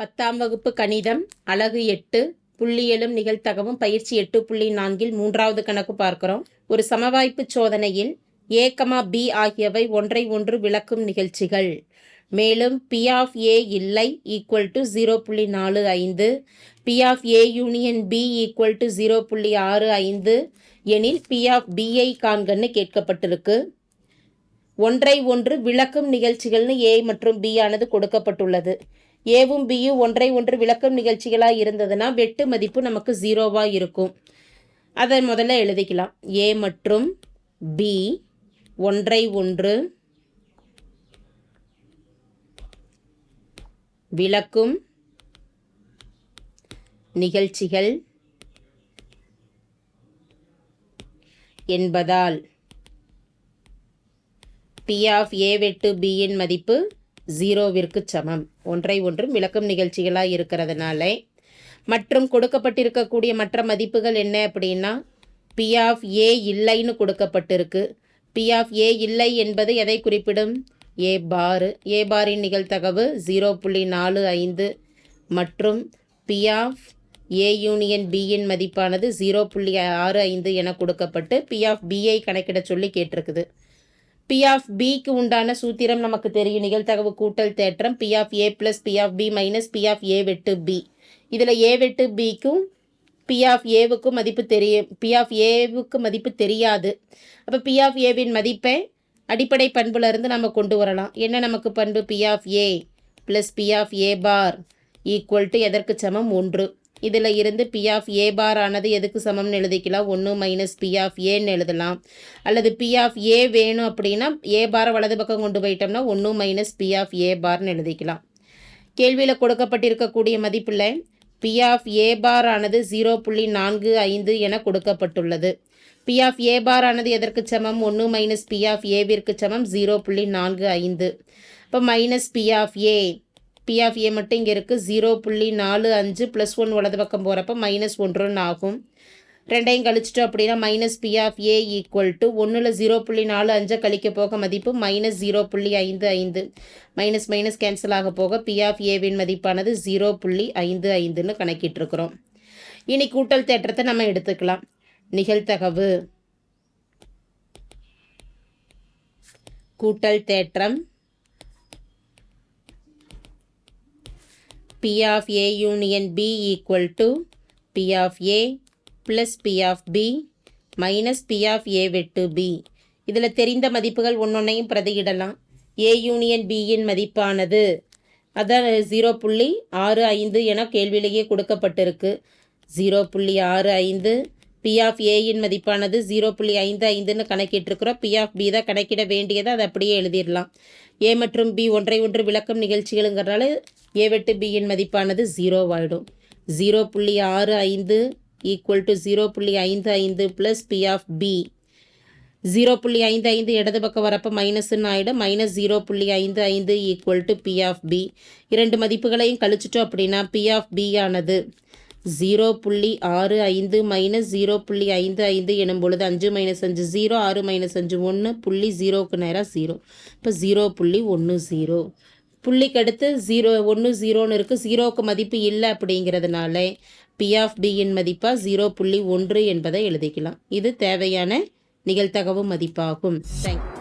பத்தாம் வகுப்பு கணிதம் அலகு எட்டு புள்ளியலும் நிகழ்த்தகவும் பயிற்சி எட்டு புள்ளி நான்கில் மூன்றாவது கணக்கு பார்க்கிறோம். ஒரு சமவாய்ப்பு சோதனையில் ஏ கமா பி ஆகியவை ஒன்றை ஒன்று விளக்கும் நிகழ்ச்சிகள். மேலும் பி ஆஃப் ஏ இல்லை ஈக்குவல் டு ஜீரோ புள்ளி நாலு ஐந்து. P of A union B equal to zero புள்ளி ஆறு ஐந்து. எனில் பி ஆஃப் பிஐ காண்கன்னு கேட்கப்பட்டிருக்கு. ஒன்றை ஒன்று விளக்கும் நிகழ்ச்சிகள்னு ஏ மற்றும் பி ஆனது கொடுக்கப்பட்டுள்ளது. ஏவும் பியும் ஒன்றை ஒன்று விளக்கும் நிகழ்ச்சிகளாக இருந்ததுன்னா வெட்டு மதிப்பு நமக்கு ஜீரோவாக இருக்கும். அதை முதல்ல எழுதிக்கலாம். ஏ மற்றும் பி ஒன்றை ஒன்று விளக்கும் நிகழ்ச்சிகள் என்பதால் பி ஆஃப் ஏ வெட்டு பியின் மதிப்பு ஜீரோவிற்கு சமம். ஒன்றை ஒன்றும் விளக்கும் நிகழ்ச்சிகளாக இருக்கிறதுனால. மற்றும் கொடுக்கப்பட்டிருக்கக்கூடிய மற்ற மதிப்புகள் என்ன அப்படின்னா பி ஆஃப் ஏ இல்லைன்னு கொடுக்கப்பட்டிருக்கு. பி ஆஃப் ஏ இல்லை என்பது எதை குறிப்பிடும்? ஏ பாரு ஏ பாரின் நிகழ்த்தகவு ஜீரோ புள்ளி நாலு ஐந்து. மற்றும் பி ஆஃப் ஏ யூனியன் பியின் மதிப்பானது ஜீரோ புள்ளி ஆறு ஐந்து என கொடுக்கப்பட்டு பி ஆஃப் பிஐ கணக்கிட சொல்லி கேட்டிருக்குது. பி ஆஃப் பிக்கு உண்டான சூத்திரம் நமக்கு தெரியும். நிகழ்த்தகவு கூட்டல் தேற்றம் P of A plus P of B minus P of A வெட்டு பி இதில் ஏ வெட்டு பிக்கும் பி ஆஃப் ஏவுக்கும் மதிப்பு தெரியும் பி ஆஃப் ஏவுக்கு மதிப்பு தெரியாது. அப்போ பி ஆஃப் ஏவின் மதிப்பை அடிப்படை பண்புலேருந்து நம்ம கொண்டு வரலாம். என்ன நமக்கு பண்பு? P of A plus P of A bar equal to எதற்கு சமம்? ஒன்று. இதில் இருந்து பி ஆஃப் ஏ பார் ஆனது எதுக்கு சமம்னு எழுதிக்கலாம். ஒன்று மைனஸ் பி ஆஃப் ஏன்னு எழுதலாம். அல்லது பி ஆஃப் ஏ வேணும் அப்படின்னா ஏ பாரை வலது பக்கம் கொண்டு போயிட்டோம்னா ஒன்று மைனஸ் பி ஆஃப் ஏ பார்னு எழுதிக்கலாம். கேள்வியில் கொடுக்கப்பட்டிருக்கக்கூடிய மதிப்பில் பி ஆஃப் ஏ பார் ஆனது ஜீரோ புள்ளி நான்கு ஐந்து என கொடுக்கப்பட்டுள்ளது. பி ஆஃப் ஏ பார் ஆனது எதற்கு சமம்? ஒன்று மைனஸ் பி ஆஃப் ஏவிற்கு சமம் ஜீரோ புள்ளி நான்கு ஐந்து. இப்போ minus P of A P of A மட்டும் இங்கே இருக்குது ஜீரோ புள்ளி நாலு அஞ்சு ப்ளஸ் ஒன் வலது பக்கம் போகிறப்ப மைனஸ் ஒன்றுன்னு ஆகும். ரெண்டையும் கழிச்சிட்டோம் அப்படின்னா minus P of A equal to ஒன்றில் ஜீரோ புள்ளி நாலு அஞ்சை கழிக்க போக மதிப்பு மைனஸ் ஜீரோ புள்ளி ஐந்து ஐந்து. மைனஸ் மைனஸ் கேன்சல் ஆக போக பி ஆஃப் ஏவின் மதிப்பானது ஜீரோ புள்ளி ஐந்து ஐந்துன்னு கணக்கிட்டுருக்குறோம். இனி கூட்டல் தேற்றத்தை நம்ம எடுத்துக்கலாம். நிகழ்தகவு கூட்டல் தேற்றம். P of A union B equal to P of A plus P of B minus P of A வெட்டு B. இதில் தெரிந்த மதிப்புகள் ஒன்றொன்னையும் பிரதியிடலாம். ஏ யூனியன் பியின் மதிப்பானது. அதான் ஜீரோ புள்ளி ஆறு ஐந்து என கேள்வியிலேயே கொடுக்கப்பட்டிருக்கு. ஜீரோ புள்ளி ஆறு ஐந்து பி ஆஃப் ஏயின் மதிப்பானது ஜீரோ புள்ளி ஐந்து ஐந்துன்னு கணக்கிட்டிருக்கிறோம். பி ஆஃப் பி தான் கணக்கிட வேண்டியதை அதை அப்படியே எழுதிடலாம். ஏ மற்றும் பி ஒன்றை ஒன்று விளக்கம் நிகழ்ச்சிகளுங்கிறனால ஏ வெட்டு பியின் மதிப்பானது ஜீரோ ஆகிடும் ஜீரோ புள்ளி ஆறு ஐந்து ஈக்குவல் டு ஜீரோ புள்ளி ஐந்து ஐந்து plus P of B zero புள்ளி ஐந்து ஐந்து இடது பக்கம் வரப்போ மைனஸ்ன்னு ஆகிடும் மைனஸ் ஜீரோ புள்ளி ஐந்து ஐந்து equal to P of B இரண்டு மதிப்புகளையும் கழிச்சிட்டோம் அப்படின்னா பி ஆஃப் பி ஆனது ஜீரோ புள்ளி ஆறு ஐந்து மைனஸ் ஜீரோ புள்ளி ஐந்து ஐந்து எனும் பொழுது அஞ்சு மைனஸ் அஞ்சு ஜீரோ ஆறு மைனஸ் அஞ்சு ஒன்று புள்ளி ஜீரோக்கு நேராக ஜீரோ. இப்போ ஜீரோ புள்ளி ஒன்று ஜீரோ. புள்ளிக்கு அடுத்து ஜீரோ ஒன்று ஜீரோன்னு இருக்குது ஜீரோவுக்கு மதிப்பு இல்லை அப்படிங்கிறதுனால பி ஆஃப் பியின் மதிப்பாக ஜீரோ புள்ளி ஒன்று என்பதை எழுதிக்கலாம். இது தேவையான நிகழ்த்தகவு மதிப்பாகும். தேங்க்